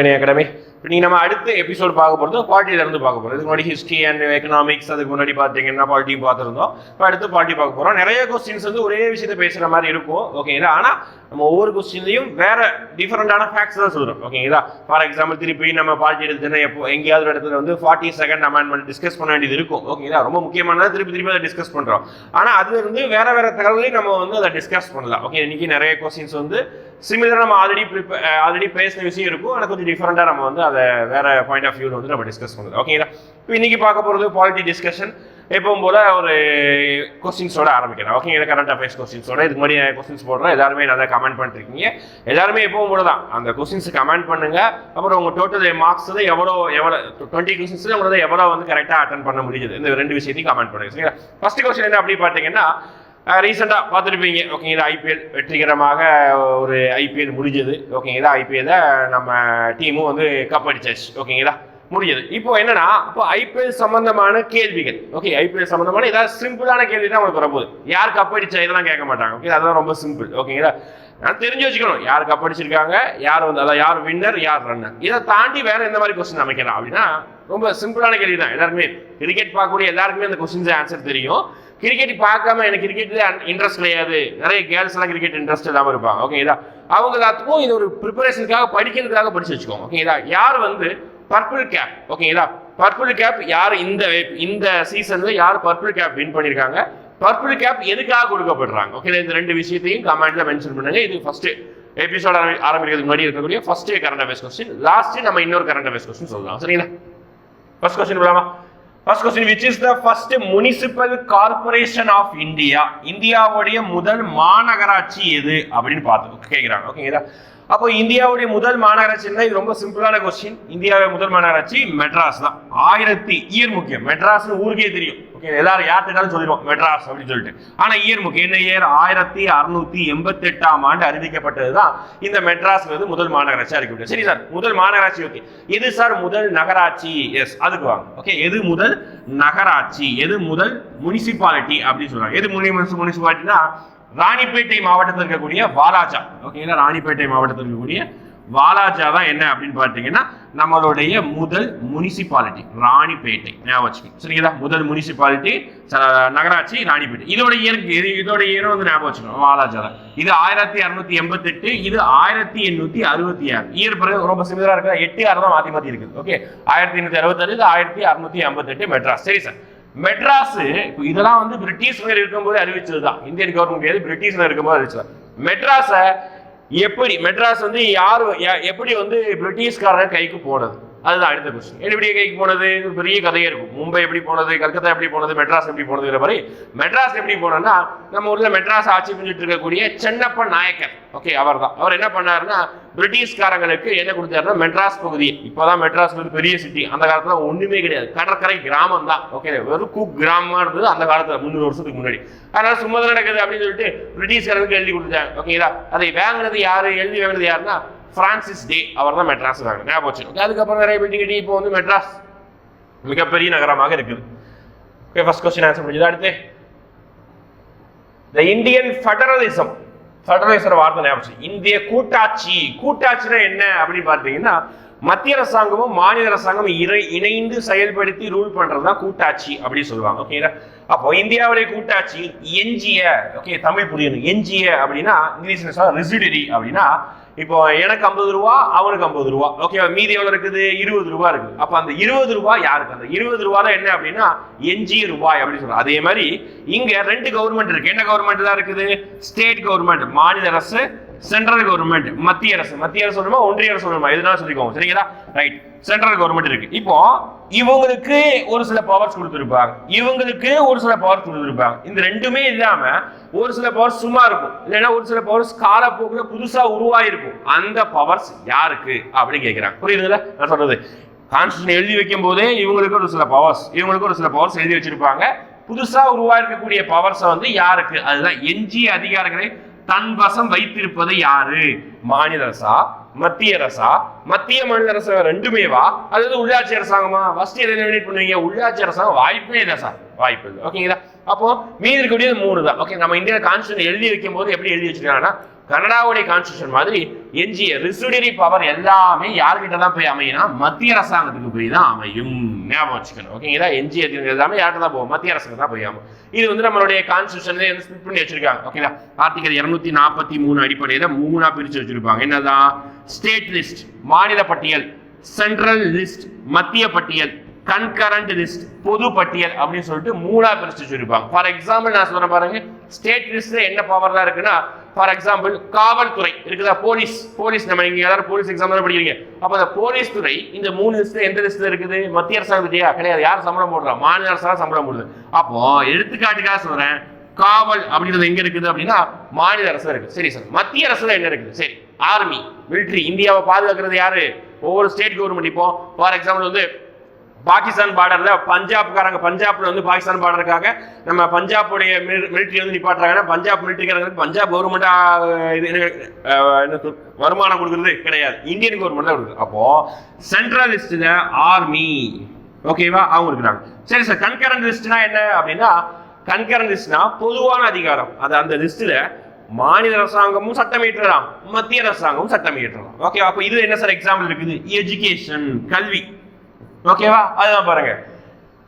Welcome training academy. இப்போ நீங்கள் நம்ம அடுத்த எபிசோட் பார்க்க போகிறது பாலிட்டியில இருந்து பார்க்க போகிறோம் இதுக்கு முன்னாடி ஹிஸ்ட்ரி அண்ட் எக்கனாமிக்ஸ் அதுக்கு முன்னாடி பார்த்தீங்கன்னா பாலிட்டி பார்த்துருந்தோம். இப்போ அடுத்து பாட்டி பார்க்க போகிறோம் நிறைய கொஸ்டின்ஸ் வந்து ஒரே விஷயத்தை பேசுகிற மாதிரி இருக்கும். ஓகேங்களா ஆனால் நம்ம ஒவ்வொரு கொஸ்டின்லையும் வேற டிஃப்ரெண்டான ஃபேக்ட்ஸ் தான் சொல்கிறோம் ஓகேங்களா ஃபார் எக்ஸாம்பிள் திருப்பி நம்ம பாட்டி எடுத்துன்னா எப்போ எங்கேயாவது ஒரு இடத்துல வந்து ஃபார்ட்டி செகண்ட் அமெண்ட்மெண்ட் டிஸ்கஸ் பண்ண வேண்டியது இருக்கும். ஓகேங்களா ரொம்ப முக்கியமானது திருப்பி திருப்பி அதை டிஸ்கஸ் பண்ணுறோம் ஆனால் அது வந்து வேற வேற தகவலையும் நம்ம வந்து அதை டிஸ்கஸ் பண்ணலாம். ஓகே இன்னைக்கு நிறைய கொஸ்டின்ஸ் வந்து சிமிலராக நம்ம ஆல்ரெடி ப்ரிப்பேர் ஆல்ரெடி பேசின விஷயம் இருக்கும். ஆனால் கொஞ்சம் டிஃப்ரெண்ட்டாக நம்ம வந்து அதை வேற பாயிண்ட் ஆஃப் வியூவில் வந்து நம்ம டிஸ்கஸ் பண்ணுறோம் ஓகேங்களா இப்போ இன்னைக்கு பார்க்க போகிறது பாலிட்டி டிஸ்கஷன் எப்பவும் போல ஒரு கொஸ்டின்ஸோட ஆரம்பிக்கிறேன் ஓகேங்களா கரண்ட் அஃபேர்ஸ் கொஸ்டின்ஸோட இதுக்கு முன்னாடி கொஸ்டின்ஸ் போடுறோம் எல்லாருமே நல்லா கமெண்ட் பண்ணிருக்கீங்க. எல்லாருமே எப்பவும் போல தான். அந்த கொஸ்டின்ஸ் கமெண்ட் பண்ணுங்க. அப்புறம் உங்கள் டோட்டல் மார்க்ஸ் எவ்வளோ எவ்வளோ டுவெண்ட்டி கொஸ்டின்ஸில் உங்களால் எவ்வளோ வந்து கரெக்டாக அட்டன் பண்ண முடியுது இந்த ரெண்டு விஷயத்தையும் கமெண்ட் பண்ணுங்க. சரிங்களா? ஃபர்ஸ்ட் கொஸ்டின் என்ன அப்படி பார்த்தீங்கன்னா ரீசெண்டாக பார்த்துருப்பீங்க. ஓகேங்களா ஐபிஎல் வெற்றிகரமாக ஒரு ஐபிஎல் முடிஞ்சது. ஓகேங்களா ஐபிஎல்ல நம்ம டீமும் வந்து கப் அடிச்சாச்சு. ஓகேங்களா முடிஞ்சது. இப்போ என்னன்னா இப்போ ஐபிஎல் சம்பந்தமான கேள்விகள். ஓகே ஐபிஎல் சம்பந்தமான ஏதாவது சிம்பிளான கேள்வி தான் உங்களுக்கு வரப்போகுது. யார் கப் அடிச்சா இதெல்லாம் கேட்க மாட்டாங்க. ஓகே அதெல்லாம் ரொம்ப சிம்பிள் ஓகேங்களா நான் தெரிஞ்சு வச்சுக்கணும். யார் கப் அடிச்சிருக்காங்க யார் வந்து அதாவது யார் வின்னர் யார் ரன்னர் இதை தாண்டி வேற எந்த மாதிரி கொஸ்டின் அமைக்கலாம் அப்படின்னா ரொம்ப சிம்பிளான கேள்வி தான் எல்லாருமே கிரிக்கெட் பார்க்கக்கூடிய எல்லாருக்குமே அந்த கொஸ்டின்ஸ் ஆன்சர் தெரியும். கிரிக்கெட் பார்க்காம எனக்கு கிரிக்கெட் இன்ட்ரெஸ்ட் கிடையாது. நிறைய கேர்ள்ஸ் எல்லாம் கிரிக்கெட் இன்ட்ரெஸ்ட் இல்லாமல் இருப்பாங்க. ஓகேங்களா அவங்க எல்லாத்துக்கும் இது ஒரு ப்ரிப்பரேஷனுக்காக படிக்கிறதுக்காக படிச்சு வச்சுக்கோங்க. ஓகேங்களா யார் வந்து பர்பிள் கேப் ஓகேங்களா பர்பிள் கேப் யார் இந்த இந்த சீசன்ல யார் பர்பிள் கேப் வின் பண்ணியிருக்காங்க பர்பிள் கேப் எதுக்காக கொடுக்கப்படுறாங்க? ஓகே இந்த ரெண்டு விஷயத்தையும் கமெண்ட்ல மென்ஷன் பண்ணுங்க. இது ஃபர்ஸ்ட் எபிசோட் ஆரம்பிக்கிறதுக்கு முன்னாடி இருக்கக்கூடிய first current affairs question last நம்ம இன்னொரு கரண்ட் அஃபேர்ஸ் கொஸ்டின் சொல்லலாம். சரிங்களா? ஃபர்ஸ்ட் கொஸ்டின் போலாமா first question which is the first municipal corporation of India இந்தியாவுடைய முதல் மாநகராட்சி எது? அப்படின்னு பார்த்து கேட்குறாங்க ஓகேங்களா அப்போ இந்தியாவுடைய முதல் மாநகராட்சின்னா இது ரொம்ப சிம்பிளான கொஸ்டின் இந்தியாவுடைய முதல் மாநகராட்சி மெட்ராஸ் தான். ஆயிரத்தி இயர் முக்கியம் மெட்ராஸ்னு ஊருக்கே தெரியும். ஓகே எல்லாரும் யார்கிட்டாலும் சொல்லிடுவோம் மெட்ராஸ் அப்படின்னு சொல்லிட்டு. ஆனா இயர் முக்கியம் என்ன இயர் ஆயிரத்தி அறுநூத்தி எண்பத்தி எட்டாம் ஆண்டு அறிவிக்கப்பட்டது தான் இந்த மெட்ராஸ் வந்து முதல் மாநகராட்சி அறிவிக்கப்பட்டது. சரி சார் முதல் மாநகராட்சி ஓகே எது சார் முதல் நகராட்சி? எஸ் அதுக்கு வாங்க. ஓகே எது முதல் நகராட்சி? எது முதல் முனிசிபாலிட்டி அப்படின்னு சொல்றாங்க. எது முனிசிபாலிட்டினா ராணிப்பேட்டை மாவட்டத்தில் இருக்கக்கூடிய வாலாஜா. ஓகேங்களா ராணிப்பேட்டை மாவட்டத்தில் இருக்கக்கூடிய வாலாஜா தான் என்ன அப்படின்னு பார்த்தீங்கன்னா நம்மளுடைய முதல் முனிசிபாலிட்டி ராணிப்பேட்டை. ஞாபகம் சரிங்களா? முதல் முனிசிபாலிட்டி நகராட்சி ராணிப்பேட்டை. இதோட இயர் இது இதோட இயரும் வந்து ஞாபகம் வச்சுக்கணும் வாலாஜா தான். இது ஆயிரத்தி அறுநூத்தி எண்பத்தெட்டு இது ஆயிரத்தி எண்ணூத்தி அறுபத்தி ஆறு. இயர் பிறகு ரொம்ப சிமிலரா இருக்கிற எட்டு ஆறு தான் மாத்தி மாத்தி இருக்குது. ஓகே ஆயிரத்தி எண்ணூத்தி அறுபத்தாறு இது ஆயிரத்தி அறுநூத்தி எண்பத்தெட்டு மெட்ராஸ். சரி சார். மெட்ராஸ் இதெல்லாம் வந்து பிரிட்டிஷ்னர் இருக்கும்போது அறிவிச்சது தான் இந்தியன் கவர்மெண்ட் கிடையாது பிரிட்டிஷ்னர் இருக்கும்போது அறிவிச்சது. மெட்ராஸை எப்படி மெட்ராஸ் வந்து யார் யா- எப்படி வந்து பிரிட்டிஷ்காரர் கைக்கு போனது? அதுதான் அடுத்த கொஸ்டின் எப்படி கைக்கு போனது? பெரிய கதையே இருக்கும். மும்பை எப்படி போனது? கல்கத்தா எப்படி போனது? மெட்ராஸ் எப்படி போனதுங்கிற மாதிரி மெட்ராஸ் எப்படி போனோம்னா நம்ம ஊரில் மெட்ராஸ் ஆட்சி புரிஞ்சுட்டு இருக்கக்கூடிய சென்னப்ப நாயக்கர். ஓகே அவர் தான் அவர் என்ன பண்ணாருன்னா பிரிட்டிஷ்காரங்களுக்கு என்ன கொடுத்தாருன்னா மெட்ராஸ் பகுதி. இப்போதான் மெட்ராஸ் வந்து பெரிய சிட்டி அந்த காலத்தில் ஒன்றுமே கிடையாது. கடற்கரை கிராமம் தான் ஓகே வெறும் குக் கிராமமாக இருந்தது அந்த காலத்தில் முந்நூறு வருஷத்துக்கு முன்னாடி. அதனால சும்மா தான் நடக்குது அப்படின்னு சொல்லிட்டு பிரிட்டிஷ்காரங்களுக்கு எழுதி கொடுத்தாங்க ஓகேங்களா அதை வாங்கினது யாரு? எழுதி வாங்கினது யாருன்னா பிரான்சிஸ் டே அவர் தான் மெட்ராஸ் வாங்கினது ஞாபகம் வச்சுக்கோங்க அதுக்கப்புறம் நிறைய பில்டிங் கட்டி இப்போ வந்து மெட்ராஸ் மிகப்பெரிய நகரமாக இருக்குது. ஓகே ஃபர்ஸ்ட் கொஸ்டின் ஆன்சர் முடிஞ்சது. அடுத்து த இந்தியன் ஃபெடரலிசம் ஃபெடரலிசம் வார்த்தை ஞாபகம் இந்திய கூட்டாட்சி. கூட்டாட்சினா என்ன அப்படின்னு பார்த்தீங்கன்னா மத்திய அரசாங்கமும் மாநில அரசாங்கமும் இறை இணைந்து செயல்படுத்தி ரூல் பண்றது தான் கூட்டாட்சி அப்படின்னு சொல்லுவாங்க ஓகேங்களா அப்போ இந்தியாவுடைய கூட்டாட்சி எஞ்சிய ஓகே தமிழ் புரியணும். எஞ்சிய அப்படின்னா இங்கிலீஷ்ல ரெசிடரி அப்படின்னா இப்போ எனக்கு ஐம்பது ரூபா அவனுக்கு ஐம்பது ரூபா. ஓகே மீதி எவ்வளவு இருக்குது? இருபது ரூபா இருக்குது. அப்ப அந்த இருபது ரூபா யாருக்கு? அந்த இருபது ரூபா தான் என்ன அப்படின்னா எஞ்சிய ரூபாய் அப்படின்னு சொல்றோம் அதே மாதிரி இங்க ரெண்டு கவர்மெண்ட் இருக்கு. என்ன கவர்மெண்ட் தான் இருக்குது? ஸ்டேட் கவர்மெண்ட் மாநில அரசு சென்ட்ரல் கவர்மெண்ட் மத்திய அரசு. மத்திய அரசு சொல்லுமா ஒன்றிய அரசு சொல்லணுமா எதுனா சொல்லிக்கோங்க. சரிங்களா? ரைட் சென்ட்ரல் கவர்மெண்ட் இருக்கு. இப்போ இவங்களுக்கு ஒரு சில பவர்ஸ் கொடுத்துருப்பாங்க. இவங்களுக்கு ஒரு சில பவர்ஸ் கொடுத்துருப்பாங்க. இந்த ரெண்டுமே இல்லாம ஒரு சில பவர்ஸ் சும்மா இருக்கும். இல்லைன்னா ஒரு சில பவர்ஸ் காலப்போக்குல புதுசா உருவாயிருக்கும். அந்த பவர்ஸ் யாருக்கு? அப்படின்னு கேட்கிறாங்க புரியுதுங்களா நான் சொல்றது. கான்ஸ்டியூஷன் எழுதி வைக்கும் போதே இவங்களுக்கு ஒரு சில பவர்ஸ் இவங்களுக்கு ஒரு சில பவர்ஸ் எழுதி வச்சிருப்பாங்க. புதுசா உருவாயிருக்கக்கூடிய பவர்ஸை வந்து யாருக்கு? அதுதான் எஞ்சிய அதிகாரங்களை தன் வசம் வைத்திருப்பது யாரு? மாநில அரசா மத்திய அரசா? மத்திய மாநில அரசு ரெண்டுமேவா அதாவது உள்ளாட்சி அரசாங்கமா? ஃபர்ஸ்ட் எதை பண்ணுவீங்க? உள்ளாட்சி அரசாங்கம் வாய்ப்பே இல்லை சார். வாய்ப்பு இல்லை. ஓகேங்களா? அப்போ மீதி இருக்கக்கூடியது மூணு தான் ஓகே நம்ம இந்தியா கான்ஸ்டியூஷன் எழுதி வைக்கும் போது எப்படி எழுதி வச்சிருக்காங்கன்னா கனடாவுடைய கான்ஸ்டியூஷன் மாதிரி எஞ்சிய ரிசுடரி பவர் எல்லாமே யார்கிட்ட தான் போய் அமையினா மத்திய அரசாங்கத்துக்கு போய் தான் அமையும். ஞாபகம் வச்சுக்கணும். ஓகேங்களா எஞ்சிய எல்லாமே யார்கிட்ட தான் போகும்? மத்திய அரசுக்கு தான் போய் அமையும் இது வந்து நம்மளுடைய கான்ஸ்டியூஷன்ல ஸ்பிட் பண்ணி வச்சிருக்காங்க? ஓகேங்களா ஆர்டிகல் இருநூத்தி நாற்பத்தி மூணு அடிப்படையில மூணா பிரிச்சு வச்சிருப்பாங்க. என்னதான்? ஸ்டேட் லிஸ்ட் மாநில பட்டியல் சென்ட்ரல் லிஸ்ட் மத்திய பட்டியல். கன்கரண்ட் லிஸ்ட் பொது பட்டியல் அப்படின்னு சொல்லிட்டு மூணா பிரிச்சு சொல்லிருப்பாங்க. ஃபார் எக்ஸாம்பிள் நான் சொல்றேன் பாருங்க ஸ்டேட் லிஸ்ட்ல என்ன பவர்லாம் இருக்குன்னா ஃபார் எக்ஸாம்பிள் காவல்துறை இருக்குதா போலீஸ் போலீஸ் நம்ம நீங்க யாராவது போலீஸ் எக்ஸாம் படிக்கிறீங்க. அப்ப அந்த போலீஸ் துறை இந்த மூணு லிஸ்ட்ல எந்த லிஸ்ட்ல இருக்குது? மத்திய அரசாங்கத்தியா கிடையாது. யார் சம்பளம் போடுறா? மாநில அரசாங்கம் சம்பளம் போடுது. அப்போ எடுத்துக்காட்டுக்காக சொல்றேன் காவல் அப்படின்றது எங்க இருக்குது அப்படின்னா மாநில அரசு இருக்கு சரி சார் மத்திய அரசுல என்ன இருக்குது? சரி ஆர்மி மிலிட்ரி இந்தியாவை பாதுகாக்கிறது யாரு? ஒவ்வொரு ஸ்டேட் கவர்மெண்ட் இப்போ ஃபார் எக்ஸாம்பிள் வந்து பாகிஸ்தான் பார்டர்ல பஞ்சாப்காரங்க பஞ்சாப்ல வந்து பாகிஸ்தான் பார்டருக்காக நம்ம பஞ்சாபுடைய மிலிட்ரி வந்து நிப்பாட்டுறாங்கன்னா பஞ்சாப் மிலிட்டரிக்காரங்களுக்கு பஞ்சாப் கவர்மெண்ட்டாக இது என்ன, வருமானம் கொடுக்குறது கிடையாது. இந்தியன் கவர்மெண்ட் தான் கொடுக்குது. அப்போ சென்ட்ரல் ஆர்மி ஓகேவா அவங்க இருக்கிறாங்க. சரி சார் கன்கரண்ட் லிஸ்ட்னா என்ன அப்படின்னா கன்கரண்ட் லிஸ்ட்னா பொதுவான அதிகாரம். அது அந்த லிஸ்ட்ல மாநில அரசாங்கமும் சட்டம் இயற்றலாம். மத்திய அரசாங்கமும் சட்டம் இயற்றலாம். ஓகே அப்போ இது என்ன சார் எக்ஸாம்பிள் இருக்குது? எஜுகேஷன் கல்வி. ஓகேவா அதுதான் பாருங்க.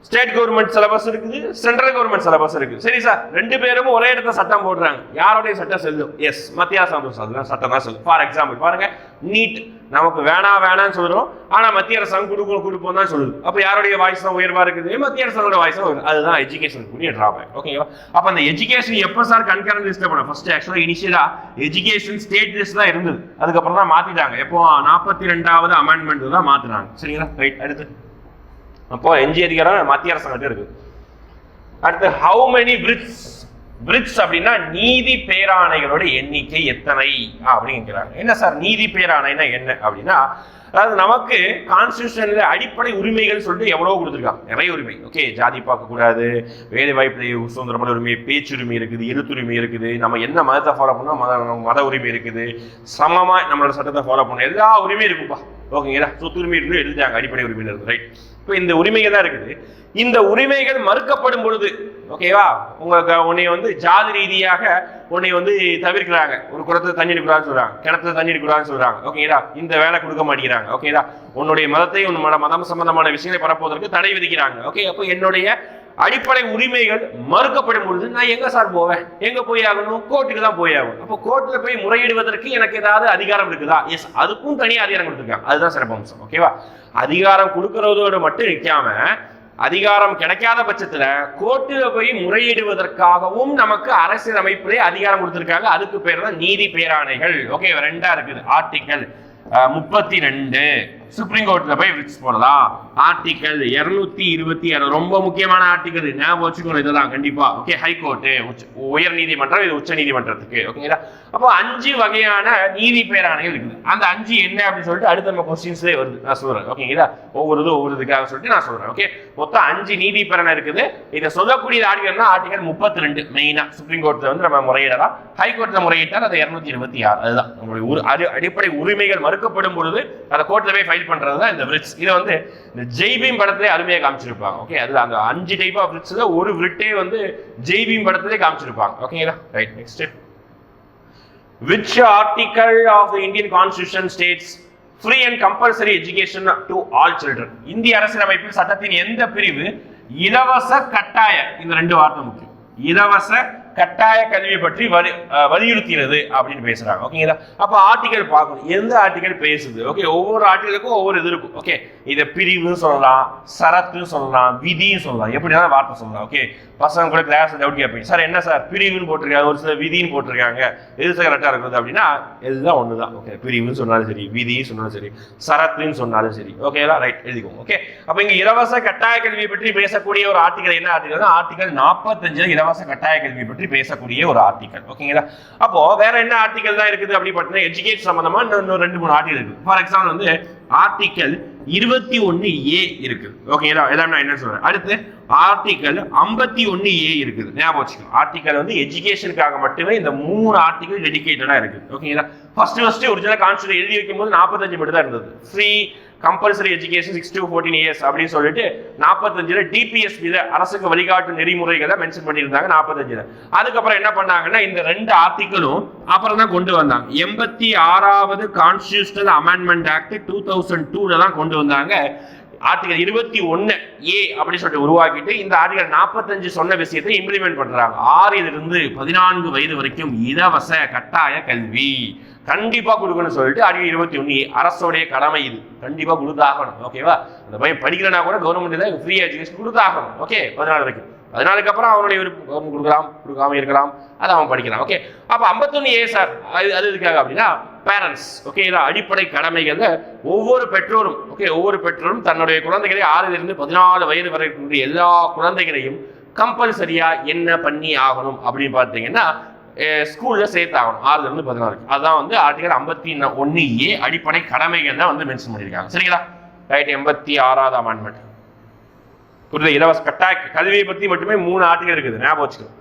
ஸ்டேட் கவர்மெண்ட் சிலபஸ் இருக்குது சென்ட்ரல் கவர்மெண்ட் சிலபஸ் இருக்குது. சரி சார் ரெண்டு பேரும் ஒரே இடத்துல சட்டம் போடுறாங்க. யாருடைய சட்டம் செல்லும்? எஸ் மத்திய அரசாங்கம் அதுதான் சட்டம் தான் செல்லும். ஃபார் எக்ஸாம்பிள் பாருங்க நீட் நமக்கு வேணாம் வேணாம்னு சொல்கிறோம் ஆனால் மத்திய அரசாங்கம் கொடுப்போம் கொடுப்போம் தான் சொல்லுது. அப்போ யாருடைய வாய்ஸ் தான் இருக்குது? மத்திய அரசாங்கோட வாய்ஸ் தான் அதுதான் எஜுகேஷன் கூடிய டிராபேக் ஓகேவா அப்போ அந்த எஜுகேஷன் எப்போ சார் கன்கரண்ட் லிஸ்ட்டில் போன ஃபர்ஸ்ட் ஆக்சுவலாக இனிஷியலாக எஜுகேஷன் ஸ்டேட் லிஸ்ட் தான் இருந்தது. அதுக்கப்புறம் தான் மாற்றிட்டாங்க எப்போ? நாற்பத்தி ரெண்டாவது அமெண்ட்மெண்ட் தான் மாற்றுறாங்க சரிங்களா? ரைட் அடுத்து. அப்போ எஞ்சிய அதிகாரம் மத்திய அரசாங்கிட்ட இருக்கு. அடுத்து ஹவு மெனி பிரிட்ஸ் பிரிட்ஸ் அப்படின்னா நீதி பேராணைகளோட எண்ணிக்கை எத்தனை? அப்படிங்கிறாங்க என்ன சார்? நீதி பேராணைனா என்ன அப்படின்னா அதாவது நமக்கு கான்ஸ்டியூஷன்ல அடிப்படை உரிமைகள் சொல்லிட்டு எவ்வளவு கொடுத்துருக்காங்க. நிறைய உரிமை. ஓகே ஜாதி பார்க்க கூடாது வேலை வாய்ப்பு சுதந்திரமான உரிமை பேச்சுரிமை இருக்குது எழுத்துரிமை இருக்குது நம்ம என்ன மதத்தை ஃபாலோ பண்ணோம் மத மத உரிமை இருக்குது. சமமா நம்மளோட சட்டத்தை ஃபாலோ பண்ணணும் எல்லா உரிமையும் இருக்குப்பா ஓகேங்களா? சொத்துரிமை இருந்து எழுதிட்டாங்க அடிப்படை உரிமையில இருந்து ரைட் இப்போ இந்த உரிமைகள் தான் இருக்குது. இந்த உரிமைகள் மறுக்கப்படும் பொழுது ஓகேவா உங்களுக்கு உன்னை வந்து ஜாதி ரீதியாக உன்னை வந்து தவிர்க்கிறாங்க. ஒரு குளத்தை தண்ணி எடுக்கூடாதுன்னு சொல்றாங்க. கிணத்துல தண்ணி எடுக்கூடாதுன்னு சொல்றாங்க. ஓகேடா இந்த வேலை கொடுக்க மாட்டேங்கிறாங்க. ஓகேடா உன்னுடைய மதத்தை உன் மத- மதம் சம்பந்தமான விஷயங்களை பரப்புவதற்கு தடை விதிக்கிறாங்க. ஓகே அப்போ என்னுடைய அடிப்படை உரிமைகள் மறுக்கப்படும் பொழுது நான் எங்க சார் போவேன்? எங்க போய் ஆகணும்? கோர்ட்டுக்கு தான் போய் ஆகணும். அப்போ கோர்ட்ல போய் முறையிடுவதற்கு எனக்கு ஏதாவது அதிகாரம் இருக்குதா? எஸ் அதுக்கும் தனி அதிகாரம் கொடுத்துருக்காங்க. அதுதான் சிறப்பம்சம் ஓகேவா அதிகாரம் கொடுக்கறதோடு மட்டும் நிற்காம அதிகாரம் கிடைக்காத பட்சத்துல கோர்ட்டில் போய் முறையிடுவதற்காகவும் நமக்கு அரசியல் அமைப்பிலே அதிகாரம் கொடுத்திருக்காங்க. அதுக்கு பேர் தான் நீதி பேராணைகள் ஓகே ரெண்டா இருக்குது. ஆர்டிக்கல் முப்பத்தி ரெண்டு. சுப்ரீம் கோர்ட்ல போய் ரிட்ஸ் போடலாம் ஆர்டிக்கல் இருநூத்தி இருபத்தி ஆறு. ரொம்ப முக்கியமான ஆர்டிக்கல் ஞாபகம் வச்சுக்கணும் இதெல்லாம் கண்டிப்பா. ஓகே ஹைகோர்ட்டு eh, உயர் நீதிமன்றம் இது உச்ச நீதிமன்றத்துக்கு ஓகேங்களா அப்போ அஞ்சு வகையான நீதி பேராணைகள் இருக்குது. அந்த அஞ்சு என்ன அப்படின்னு சொல்லிட்டு அடுத்த நம்ம கொஸ்டின்ஸ்லேயே வருது. நான் சொல்றேன் ஓகேங்களா ஒவ்வொரு இது ஒவ்வொரு இதுக்காக சொல்லிட்டு நான் சொல்றேன் ஓகே மொத்தம் அஞ்சு நீதி பேரணை இருக்குது. இதை சொல்லக்கூடிய ஆர்டிகல்னா ஆர்டிகல் முப்பத்தி ரெண்டு மெயினா சுப்ரீம் கோர்ட்ல வந்து நம்ம முறையிடலாம் ஹைகோர்ட்ல முறையிட்டால் அது இருநூத்தி இருபத்தி ஆறு. அதுதான். நம்மளுடைய அடிப்படை உரிமைகள் மறுக்கப்படும் பொழுது அதை கோர்ட்ல போய் ஃபைல் பண்றது தான் இந்த விரிட்ஸ். இதை வந்து இந்த ஜெய்பீம் படத்திலே அருமையாக காமிச்சிருப்பாங்க. ஓகே அதில் அந்த அஞ்சு டைப் ஆஃப் விரிட்ஸ் தான் ஒரு விரிட்டே வந்து ஜெய்பீம் படத்திலே காமிச்சிருப்பாங்க. ஓகேங்களா right next which article of the Indian Constitution states free and compulsory education to all children? இந்திய அரசியலமைப்பில் சட்டத்தின் எந்த பிரிவு இலவச கட்டாய இந்த ரெண்டு வார்த்தை முக்கியம். இலவச கட்டாய கல்வி பற்றி வலி வலியுறுத்துகிறது அப்படின்னு பேசுறாங்க. ஓகேங்களா அப்ப ஆர்டிகல் பார்க்கணும். எந்த ஆர்டிகல் பேசுது? ஓகே ஒவ்வொரு ஆர்டிகளுக்கும் ஒவ்வொரு இது இருக்கும். ஓகே இதை பிரிவுன்னு சொல்லலாம் சரத்துன்னு சொல்லலாம் விதியும் சொல்லலாம். எப்படினாலும் வார்த்தை சொல்லலாம். ஓகே பசங்க கூட கிளாஸ் டவுட் கேட்பீங்க. சார் என்ன சார் பிரிவுன்னு போட்டிருக்காங்க. ஒரு சில விதின்னு போட்டிருக்காங்க. எது சார் கரெக்டாக இருக்குது அப்படின்னா இதுதான் ஒன்று தான் ஓகே பிரிவுன்னு சொன்னாலும் சரி விதின்னு சொன்னாலும் சரி சரத்துன்னு சொன்னாலும் சரி. ஓகேங்களா ரைட் எழுதிக்கோங்க. ஓகே அப்போ இங்கே இலவச கட்டாய கல்வியை பற்றி பேசக்கூடிய ஒரு ஆர்டிகல் என்ன ஆர்டிகல் ஆர்டிகல் நாற்பத்தஞ்சு இலவச கட்டாய கல்வி பற்றி பேசக்கூடிய ஒரு ஆர்டிக்கல் ஓகேங்களா அப்போ வேற என்ன ஆர்டிக்கல் தான் இருக்குது அப்படி பார்த்தீங்கன்னா எஜுகேஷன் சம்பந்தமா இன்னும் ரெண்டு மூணு ஆர்டிகல் இருக்கு. ஃபார் எக்ஸாம்பிள் வந்து ஆர்டிக்கல் இருபத்தி ஒன்னு ஏ இருக்குது ஓகேங்களா எல்லாம் நான் என்ன சொல்றேன்? அடுத்து ஆர்டிக்கல் ஐம்பத்தி ஒன்னு ஏ இருக்குது. ஞாபகம் வச்சுக்கணும். ஆர்டிக்கல் வந்து எஜுகேஷனுக்காக மட்டுமே இந்த மூணு ஆர்டிக்கல் டெடிகேட்டடா இருக்குது ஓகேங்களா ஃபர்ஸ்ட் ஃபர்ஸ்ட் ஒரிஜினல் கான்ஸ்டியூஷன் எழுதி வைக்கும் போது நாற்பத்தஞ்சு மட்டும் தான் இருந்தது. Free compulsory education six to fourteen years அப்படின்னு சொல்லிட்டு நாற்பத்தஞ்சில் டிபிஎஸ் மீது அரசுக்கு வழிகாட்டு நெறிமுறைகளை மென்ஷன் பண்ணியிருந்தாங்க நாற்பத்தஞ்சில் அதுக்கப்புறம் என்ன பண்ணாங்கன்னா இந்த ரெண்டு ஆர்டிக்கலும் அப்புறம் தான் கொண்டு வந்தாங்க. எண்பத்தி ஆறாவது constitutional amendment act two thousand டூவில் தான் கொண்டு வந்தாங்க. ஆர்டிகல் இருபத்தி ஒன்னு ஏ அப்படின்னு சொல்லிட்டு உருவாக்கிட்டு இந்த ஆர்டிகல் நாற்பத்தஞ்சு சொன்ன விஷயத்தை இம்ப்ளிமெண்ட் பண்றாங்க. ஆறிலிருந்து பதினான்கு வயது வரைக்கும் இலவச கட்டாய கல்வி. கண்டிப்பா கொடுக்கணும்னு சொல்லிட்டு ஆர்டிகல் இருபத்தி ஒன்னு அரசோடைய கடமை இது. கண்டிப்பா கொடுத்தாகணும். ஓகேவா? அந்த பையன் படிக்கிறனா கூட கவர்மெண்ட் ஃப்ரீ எஜுகேஷன் கொடுத்தாகணும். ஓகே? பதினாலு வரைக்கும். பதினாலுக்கு அப்புறம் அவனுடைய விருப்பம் கவர்மெண்ட் கொடுக்கலாம் கொடுக்காம இருக்கலாம். அதை அவன் படிக்கலாம் ஓகே அப்போ ஐம்பத்தொன்று ஏ சார் அது அது இதுக்காக அப்படின்னா பேரண்ட்ஸ் ஓகே இதான் அடிப்படை கடமைகளில் ஒவ்வொரு பெற்றோரும் ஓகே ஒவ்வொரு பெற்றோரும் தன்னுடைய குழந்தைகளை ஆறிலிருந்து பதினாலு வயது வரை இருக்கக்கூடிய எல்லா குழந்தைகளையும் கம்பல்சரியாக என்ன பண்ணி ஆகணும் அப்படின்னு பார்த்தீங்கன்னா ஸ்கூலில் சேர்த்தாகணும். ஆகணும் ஆறுலேருந்து பதினாறு அதான் வந்து ஆர்டிகல் ஐம்பத்தி ஒன்று ஏ அடிப்படை கடமைகள் தான் வந்து மென்ஷன் பண்ணியிருக்காங்க. சரிங்களா? ரைட் எண்பத்தி ஆறாவது அமெண்ட்மெண்ட் புரியுது? இலவச கட்டாய கல்வியை பற்றி மட்டுமே மூணு ஆர்டிகல் இருக்குது. ஞாபகம் வச்சுக்கணும்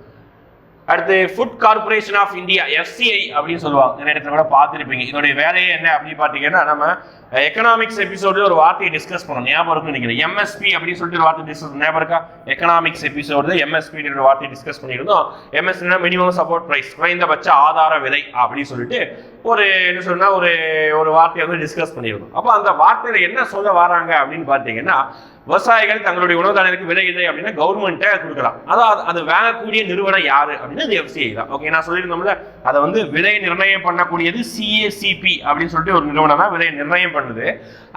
அடுத்து food corporation of India FCI அப்படின்னு சொல்லுவாங்க. நிறைய இடத்துல கூட பார்த்துருப்பீங்க. இதோடைய வேலையே என்ன அப்படின்னு பார்த்தீங்கன்னா நம்ம எக்கனாமிக்ஸ் எபிசோட்ல ஒரு வார்த்தையை டிஸ்கஸ் பண்ணோம் ஞாபகம் இருக்குன்னு நினைக்கிறேன். எம்எஸ்பி அப்படின்னு சொல்லிட்டு ஒரு வார்த்தை டிஸ்கஸ் ஞாபகம் இருக்கா? எக்கனாமிக்ஸ் எபிசோடு எம்எஸ்பி ஒரு வார்த்தையை டிஸ்கஸ் பண்ணியிருந்தோம். எம்எஸ்பினா மினிமம் சப்போர்ட் ப்ரைஸ் குறைந்தபட்ச ஆதார விலை அப்படின்னு சொல்லிட்டு ஒரு என்ன சொன்னா ஒரு ஒரு வார்த்தையை வந்து டிஸ்கஸ் பண்ணியிருந்தோம். அப்போ அந்த வார்த்தையில என்ன சொல்ல வராங்க அப்படின்னு பார்த்தீங்கன்னா விவசாயிகள் தங்களுடைய உணவு தானியத்துக்கு விலை இல்லை அப்படின்னா கவர்மெண்ட்டே கொடுக்கலாம். அதாவது அது வாங்கக்கூடிய நிறுவனம் யாரு அப்படின்னா அது எஃப்சிஐ தான். ஓகே நான் சொல்லியிருந்தோம்ல அதை வந்து விலை நிர்ணயம் பண்ணக்கூடியது சிஏசிபி அப்படின்னு சொல்லிட்டு ஒரு நிறுவனம் தான் விலை நிர்ணயம் பண்ணுது.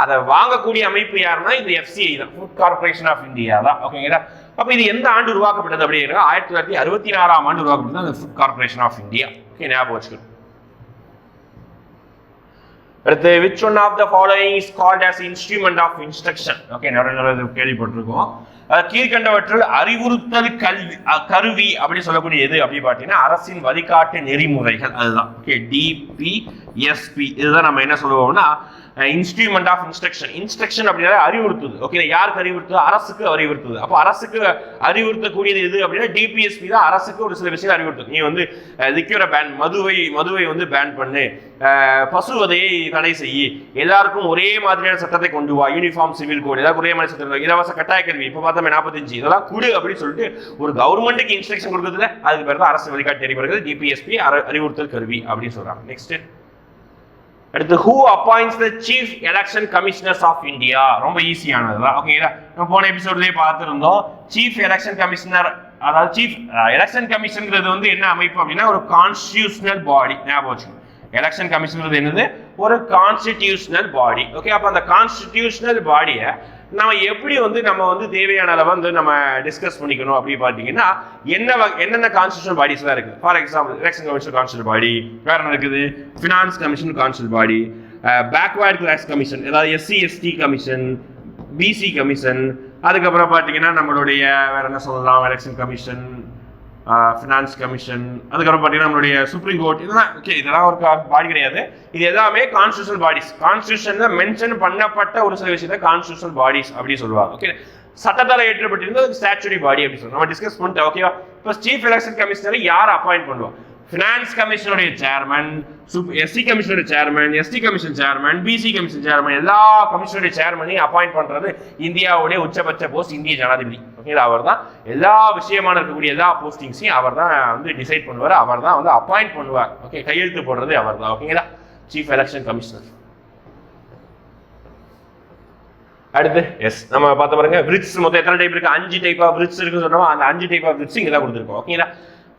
அதை வாங்கக்கூடிய அமைப்பு யாருன்னா இது எஃப்சிஐ தான் ஃபுட் கார்பரேஷன் ஆஃப் இந்தியா தான். ஓகேங்களா அப்போ இது எந்த ஆண்டு உருவாக்கப்பட்டது அப்படிங்கிறது ஆயிரத்தி தொள்ளாயிரத்தி அறுபத்தி நாலாம் ஆண்டு உருவாக்கப்பட்டது அந்த food corporation of India okay ஞாபகம் வச்சுக்கணும். அடுத்து which one of the following is called as instrument of instruction okay நிறைய நிறைய கேள்விப்பட்டிருக்கோம் அஹ் கீழ்கண்டவற்றில் அறிவுறுத்தல் கல்வி கருவி அப்படின்னு சொல்லக்கூடிய எது அப்படி பார்த்தீங்கன்னா அரசின் வழிகாட்டு நெறிமுறைகள். அதுதான். ஓகே டிபி எஸ்பி இதுதான் நம்ம என்ன சொல்லுவோம்னா இன்ஸ்ட்ருமெண்ட் ஆஃப் இன்ஸ்ட்ரக்ஷன் இன்ஸ்ட்ரக்ஷன் அப்படின்னா அறிவுறுத்துது ஓகே யாருக்கு அறிவுறுத்துது அரசுக்கு அறிவுறுத்துது அப்போ அரசுக்கு அறிவுறுத்தக்கூடியது எது அப்படின்னா டிபிஎஸ்பி தான் அரசுக்கு ஒரு சில விஷயம் அறிவுறுத்துது நீ வந்து லிக்யூரை பேன் மதுவை மதுவை வந்து பேன் பண்ணு. பசுவதையை தடை செய்யி எல்லாருக்கும் ஒரே மாதிரியான சட்டத்தை கொண்டு வா. யூனிஃபார்ம் சிவில் கோட் ஏதாவது ஒரே மாதிரி சட்டம் இலவச கட்டாய கல்வி. இப்போ பார்த்தோமே நாற்பத்தஞ்சு இதெல்லாம் குடு அப்படின்னு சொல்லிட்டு ஒரு கவர்மெண்ட்டுக்கு இன்ஸ்ட்ரக்ஷன் கொடுக்குறதுல அதுக்கு பேர் தான் அரசு வழிகாட்டு நெறிமுறைகள் டிபிஎஸ்பி அறிவுறுத்தல் கருவி அப்படின்னு சொல்றாங்க. நெக்ஸ்ட் அடுத்து who appoints the chief election commissioners of India ரொம்ப ஈஸியானதுதான் ஓகேங்களா நம்ம போன எபிசோட்லயே பார்த்துருந்தோம். சீஃப் எலெக்ஷன் கமிஷனர் அதாவது சீஃப் எலெக்ஷன் கமிஷன்ங்கிறது வந்து என்ன அமைப்பு அப்படின்னா ஒரு கான்ஸ்டியூஷனல் பாடி ஞாபகம் வச்சுக்கணும் எலெக்ஷன் கமிஷன்ங்கிறது என்னது? ஒரு கான்ஸ்டிடியூஷனல் பாடி ஓகே அப்போ அந்த கான்ஸ்டிடியூஷனல் பாடியை நம்ம எப்படி வந்து நம்ம வந்து தேவையான அளவு வந்து நம்ம டிஸ்கஸ் பண்ணிக்கணும் அப்படி பார்த்தீங்கன்னா என்ன என்னென்ன கான்ஸ்டியூஷன் பாடிஸ் தான் இருக்குது for example election commission council body வேற என்ன இருக்குது? Finance commission council body backward class commission ஏதாவது SC ST commission BC commission அதுக்கப்புறம் பார்த்தீங்கன்னா நம்மளுடைய வேற என்ன சொல்லலாம் எலெக்ஷன் கமிஷன் ஃபினான்ஸ் கமிஷன் அதுக்கப்புறம் பார்த்தீங்கன்னா நம்மளுடைய சுப்ரீம் கோர்ட் இதெல்லாம் ஓகே இதெல்லாம் ஒரு பாடி கிடையாது. இது எல்லாமே கான்ஸ்டியூஷன் பாடிஸ் கான்ஸ்டியூஷன்ல மென்ஷன் பண்ணப்பட்ட ஒரு சில விஷயத்தை கான்ஸ்டியூஷன் பாடிஸ் அப்படின்னு சொல்லுவாங்க ஓகே சட்டத்தால் ஏற்றப்பட்டிருந்தது ஸ்டாச்சுரி பாடி அப்படின்னு சொல்லுவோம் நம்ம டிஸ்கஸ் பண்ணிட்டோம் ஓகேவா இப்போ சீஃப் எலெக்ஷன் கமிஷனரை யார் அப்பாயிண்ட் பண்ணுவோம்? ஃபினான்ஸ் கமிஷனுடைய chairman SC கமிஷனுடைய chairman ST commission chairman BC commission chairman எல்லா கமிஷனுடைய சேர்மனையும் அப்பாயிண்ட் பண்றது இந்தியாவுடைய உச்சபட்ச போஸ்ட் இந்திய ஜனாதிபதி. ஓகேங்களா அவர் தான் எல்லா விஷயமான இருக்கக்கூடிய எல்லா போஸ்டிங்ஸையும் அவர் தான் வந்து டிசைட் பண்ணுவார். அவர் தான் வந்து அப்பாயிண்ட் பண்ணுவார். ஓகே கையெழுத்து போடுறது அவர் தான் ஓகேங்களா சீஃப் எலெக்ஷன் கமிஷனர் அடுத்து எஸ் நம்ம பார்த்த பாருங்க பிரிட்ஸ் மொத்தம் எத்தனை டைப் இருக்கு? அஞ்சு டைப் ஆஃப் பிரிட்ஸ் இருக்குன்னு சொன்னோம்? அந்த அஞ்சு டைப் ஆஃப் பிரிட்ஸ் இங்கே தான் கொடுத்துருக்கோம். ஓகேங்களா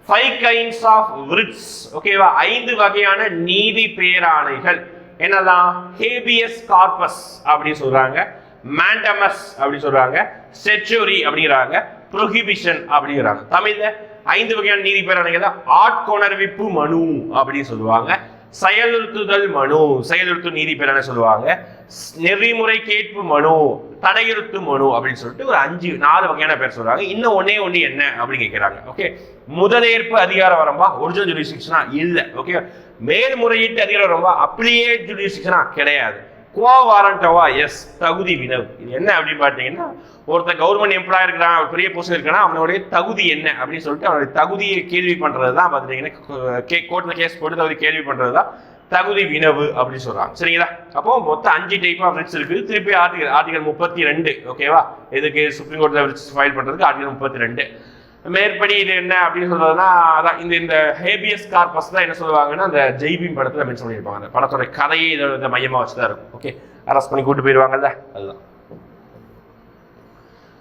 ஃபைவ் கைண்ட்ஸ் ஆஃப் விரிட்ஸ் ஓகேவா ஐந்து வகையான நீதி பேராணைகள். என்னதான்? ஹேபியஸ் கார்பஸ் அப்படின்னு சொல்றாங்க. மேண்டமஸ் அப்படி சொல்றாங்க. செச்சுரி அப்படிங்கிறாங்க. ப்ரொஹிபிஷன் அப்படிங்கிறாங்க. தமிழ்ல ஐந்து வகையான நீதி பேராணைகள் தான். ஆட்கொணர்விப்பு மனு அப்படின்னு சொல்லுவாங்க. செயலுறுத்துதல் மனு செயலுறுத்து நீதி பேராணை சொல்லுவாங்க. நெறிமுறை கேட்பு மனு தடையிறுத்து மனு அப்படின்னு சொல்லிட்டு ஒரு அஞ்சு நாலு வகையான பேர் சொல்றாங்க. இன்னும் ஒன்னே ஒண்ணு என்ன அப்படின்னு கேட்கிறாங்க ஓகே முதலேற்பு அதிகார வரம்பா ஒரிஜினல் ஜுடிஷிக்ஷனா இல்ல. ஓகே மேல்முறையீட்டு அதிகார வரம்பா அப்படியே ஜுடிஷிக்ஷனா கிடையாது. கோ வாரண்டவா எஸ் தகுதி வினவு. இது என்ன அப்படின்னு பார்த்தீங்கன்னா ஒருத்தர் கவர்மெண்ட் எம்ப்ளாய் இருக்கிறான் ஒரு பெரிய பொசிஷன் இருக்கிறான் அவனுடைய தகுதி என்ன அப்படின்னு சொல்லிட்டு அவனுடைய தகுதியை கேள்வி பண்றது தான் பார்த்துட்டீங்கன்னா கே கோர்ட்டில் கேஸ் போட்டு தகுதி கேள்வி பண்றது தான் தகுதி வினவு அப்படின்னு சொல்றாங்க. சரிங்களா? அப்போ மொத்தம் அஞ்சு டைப் ஆஃப் ரிட்ஸ் இருக்கு திருப்பி ஆர்டிகல் ஆர்டிகல் முப்பத்தி ரெண்டு ஓகேவா இதுக்கு சுப்ரீம் கோர்ட்ல ரிட்ஸ் ஃபைல் பண்றதுக்கு ஆர்டிகல் முப்பத்தி ரெண்டு மேற்படி இது என்ன அப்படின்னு சொல்றதுன்னா அதான் இந்த இந்த ஹேபியஸ் கார்பஸ் தான் என்ன சொல்லுவாங்கன்னா அந்த ஜெய்பீம் படத்துல மென்ஷன் பண்ணியிருப்பாங்க. அந்த படத்தோட கதையை இதோட இதை மையமா வச்சு தான் இருக்கும். ஓகே அரெஸ்ட் பண்ணி கூட்டு போயிடுவாங்கல்ல அதுதான்.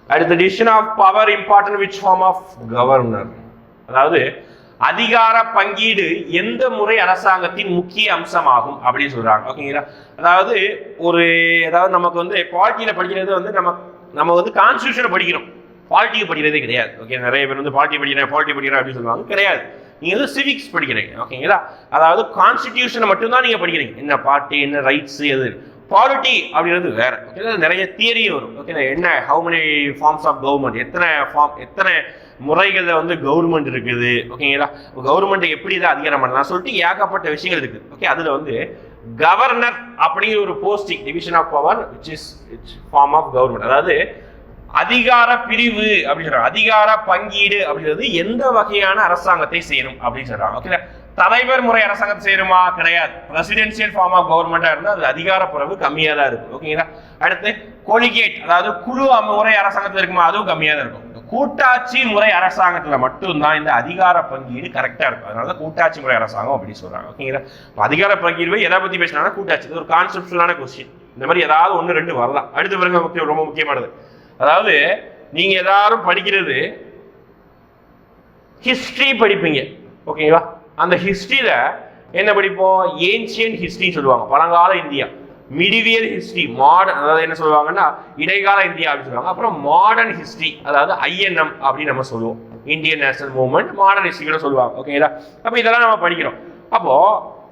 அடுத்த decision of power important which form of governor அதாவது அதிகார பங்கீடு எந்த முறை அரசாங்கத்தின் முக்கிய அம்சமாகும் அப்படின்னு சொல்றாங்க. ஓகேங்களா அதாவது ஒரு அதாவது நமக்கு வந்து பாலிட்டியில படிக்கிறது வந்து நம்ம நம்ம வந்து கான்ஸ்டியூஷனை படிக்கிறோம். பாலிட்டிக்கு படிக்கிறதே கிடையாது. ஓகே நிறைய பேர் வந்து பாலிட்டி படிக்கிறேன் பாலிட்டி படிக்கிறேன் அப்படின்னு சொல்லுவாங்க. கிடையாது. நீங்க வந்து சிவிக்ஸ் படிக்கிறீங்க. ஓகேங்களா அதாவது கான்ஸ்டிடியூஷனை மட்டும்தான் நீங்க படிக்கிறீங்க. என்ன பார்ட்டி என்ன ரைட்ஸ் எது? பாலிட்டி அப்படின்றது வேற. ஓகே நிறைய தியரி வரும். ஓகே என்ன how many forms of government எத்தனை ஃபார்ம் எத்தனை முறைகளில் வந்து கவர்மெண்ட் இருக்குது. ஓகேங்களா கவர்மெண்ட் எப்படி இதை அதிகாரம் பண்ணலாம்? சொல்லிட்டு ஏகப்பட்ட விஷயங்கள் இருக்கு. ஓகே அதுல வந்து கவர்னர் அப்படிங்கிற ஒரு posting division of power which is form of government அதாவது அதிகார பிரிவு அப்படின்னு சொல்றாங்க. அதிகார பங்கீடு அப்படிங்கிறது எந்த வகையான அரசாங்கத்தை செய்யணும் அப்படின்னு சொல்றாங்க. ஓகேங்களா தலைவர் முறை அரசாங்கத்தை செய்யணுமா? கிடையாது. பிரசிடென்சியல் ஃபார்ம் ஆஃப் கவர்மெண்டா இருந்தால் அது அதிகாரப்புறவு கம்மியாக கம்மியா தான் இருக்கும் ஓகேங்களா அடுத்து கொலிகேட் அதாவது குழு முறை அரசாங்கத்தில் இருக்குமா? அதுவும் கம்மியா தான் இருக்கும். கூட்டாட்சி முறை அரசாங்கத்துல மட்டும்தான் இந்த அதிகார பங்கீடு கரெக்டா இருக்கும். அதனால கூட்டாட்சி முறை அரசாங்கம் அப்படி சொல்றாங்க. ஓகேங்களா அதிகார பங்கீடு எதை பத்தி பேசினா கூட்டாட்சி. இது ஒரு கான்செப்டுவலான கொஸ்டின் இந்த மாதிரி ஏதாவது ஒன்று ரெண்டு வரலாம். அடுத்து பிறகு முக்கியம் ரொம்ப முக்கியமானது. அதாவது நீங்க எல்லாரும் படிக்கிறது ஹிஸ்டரி படிப்பீங்க. ஓகேங்களா அந்த ஹிஸ்டரியில என்ன படிப்போம்? ஏன்சியன் ஹிஸ்ட்ரின்னு சொல்லுவாங்க. பழங்கால இந்தியா. மிடிவியல் ஹிஸ்ட்ரி மாடர்ன் அதாவது என்ன சொல்லுவாங்கன்னா இடைக்கால இந்தியா அப்படின்னு சொல்லுவாங்க. அப்புறம் மாடர்ன் ஹிஸ்ட்ரி அதாவது ஐஎன்எம் அப்படின்னு நம்ம சொல்லுவோம். Indian national movement modern history சொல்லுவாங்க. ஓகேங்களா அப்போ இதெல்லாம் நம்ம படிக்கிறோம். அப்போ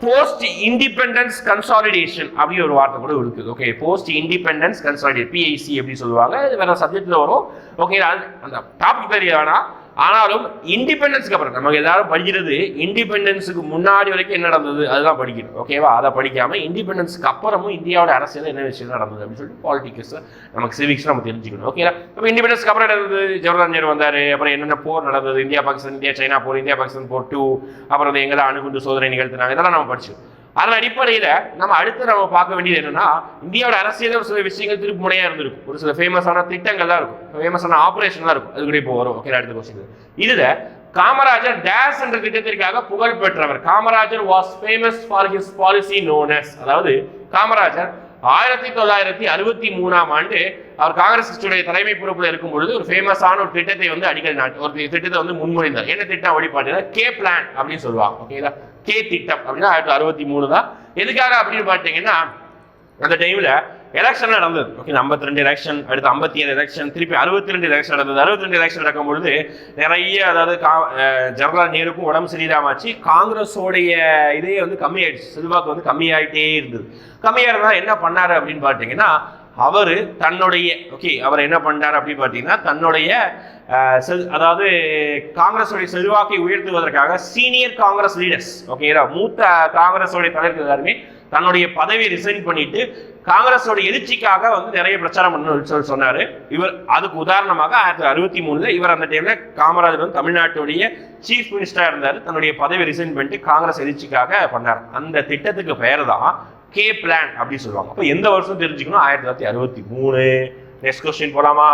போஸ்ட் இண்டிபெண்டன்ஸ் கன்சாலிடேஷன் அப்படின்னு ஒரு வார்த்தை கூட இருக்குது. Okay post independence consolidate PIC அப்படின்னு சொல்லுவாங்க. இது வேற சப்ஜெக்ட்ல வரும். ஓகே அந்த டாபிக் தெரிய வேணாம் ஆனாலும் இண்டிபெண்டன்ஸ்க்கு அப்புறம் நமக்கு எல்லாரும் படிக்கிறது இண்டிபெண்டன்ஸுக்கு முன்னாடி வரைக்கும் என்ன நடந்தது? அதுதான் படிக்கணும். ஓகேவா அதை படிக்காமல் இண்டிபெண்டன்ஸ்க்கு அப்புறமும் இந்தியாவோட அரசியல் என்ன விஷயம் நடந்தது அப்படின்னு சொல்லிட்டு பாலிட்டிக்ஸ் நமக்கு சிவிக்ஸ் நம்ம தெரிஞ்சுக்கணும். ஓகேவா இப்போ இண்டிபெண்டன்ஸ்க்கு அப்புறம் நடந்தது? ஜவஹர்லால் நேரு வந்தார். அப்புறம் என்னென்ன போர் நடந்தது? இந்தியா பாகிஸ்தான் இந்தியா சைனா போர் இந்தியா பாகிஸ்தான் போர் டூ அப்புறம் வந்து எங்கெல்லாம் அணுகுண்டு சோதனை நிகழ்த்தினாங்க? இதெல்லாம் நம்ம படிச்சோம் அதன் அடிப்படையில் நம்ம அடுத்து நம்ம பார்க்க வேண்டியது என்னன்னா இந்தியாவோட அரசியல் ஒரு சில விஷயங்கள் திருப்பு முனையாக இருந்திருக்கும். ஒரு சில ஃபேமஸான திட்டங்கள் தான் இருக்கும். ஃபேமஸான ஆபரேஷன்லாம் இருக்கும். அது கூட இப்போ வரும். ஓகே அடுத்த கொஸ்டின் இதுல காமராஜர் டேஸ் என்ற திட்டத்திற்காக புகழ் பெற்றவர். Kamarajar was famous for his policy known as அதாவது காமராஜர் ஆயிரத்தி தொள்ளாயிரத்தி அறுபத்தி மூணாம் ஆண்டு அவர் காங்கிரஸ் கட்சியுடைய தலைமை பொறுப்பில் இருக்கும் பொழுது ஒரு ஃபேமஸான ஒரு திட்டத்தை வந்து அடிக்கடி நாட்டு ஒரு திட்டத்தை வந்து முன்மொழிந்தார். என்ன திட்டம்? அப்படி கே பிளான் அப்படின்னு சொல்லுவாங்க. ஓகேங்களா கே திட்டம் அப்படின்னா ஆயிரத்தி அறுபத்தி மூணு தான். எதுக்காக அப்படின்னு பார்த்தீங்கன்னா அந்த டைமில் எலெக்ஷன் நடந்தது. ஓகே ஐம்பத்தி ரெண்டு எலெக்ஷன் அடுத்து ஐம்பத்தி ஏழு எலெக்ஷன் திருப்பி அறுபத்தி ரெண்டு எலெக்ஷன் நடந்தது. அறுபத்தி ரெண்டு எலெக்ஷன் நடக்கும் பொழுது நிறைய அதாவது கா- ஜவஹர்லால் நேருக்கும் உடம்பு சரியில்லாமச்சு காங்கிரஸோடைய இதே வந்து கம்மியாயிடுச்சு. செல்வாக்கு வந்து கம்மியாயிட்டே இருந்தது. கம்மியாக இருந்தால் என்ன பண்ணாரு அப்படின்னு பார்த்தீங்கன்னா அவர் தன்னுடைய ஓகே அவர் என்ன பண்ணார் அப்படின்னு பார்த்தீங்கன்னா தன்னுடைய செல்- அதாவது காங்கிரஸோடைய செல்வாக்கை உயர்த்துவதற்காக சீனியர் காங்கிரஸ் லீடர்ஸ் ஓகேங்களா மூத்த காங்கிரஸோடைய தலைவர்கள் எல்லாருமே தன்னுடைய பதவியை ரிசைன் பண்ணிட்டு காங்கிரஸோட எழுச்சிக்காக வந்து நிறைய பிரச்சாரம் பண்ணணும்னு சொல்லி சொன்னார். இவர் அதுக்கு உதாரணமாக ஆயிரத்தி அறுபத்தி மூணில் இவர் அந்த டைமில் காமராஜர் வந்து தமிழ்நாட்டுடைய சீஃப் மினிஸ்டராக இருந்தார். தன்னுடைய பதவி ரிசைன் பண்ணிட்டு காங்கிரஸ் எழுச்சிக்காக பண்ணார். அந்த திட்டத்துக்கு பெயர் தான் கே பிளான் அப்படின்னு சொல்லுவாங்க. அப்போ எந்த வருஷம் தெரிஞ்சுக்கணும்? ஆயிரத்தி தொள்ளாயிரத்தி அறுபத்தி மூணு. நெக்ஸ்ட் கொஸ்டின் போலாமா?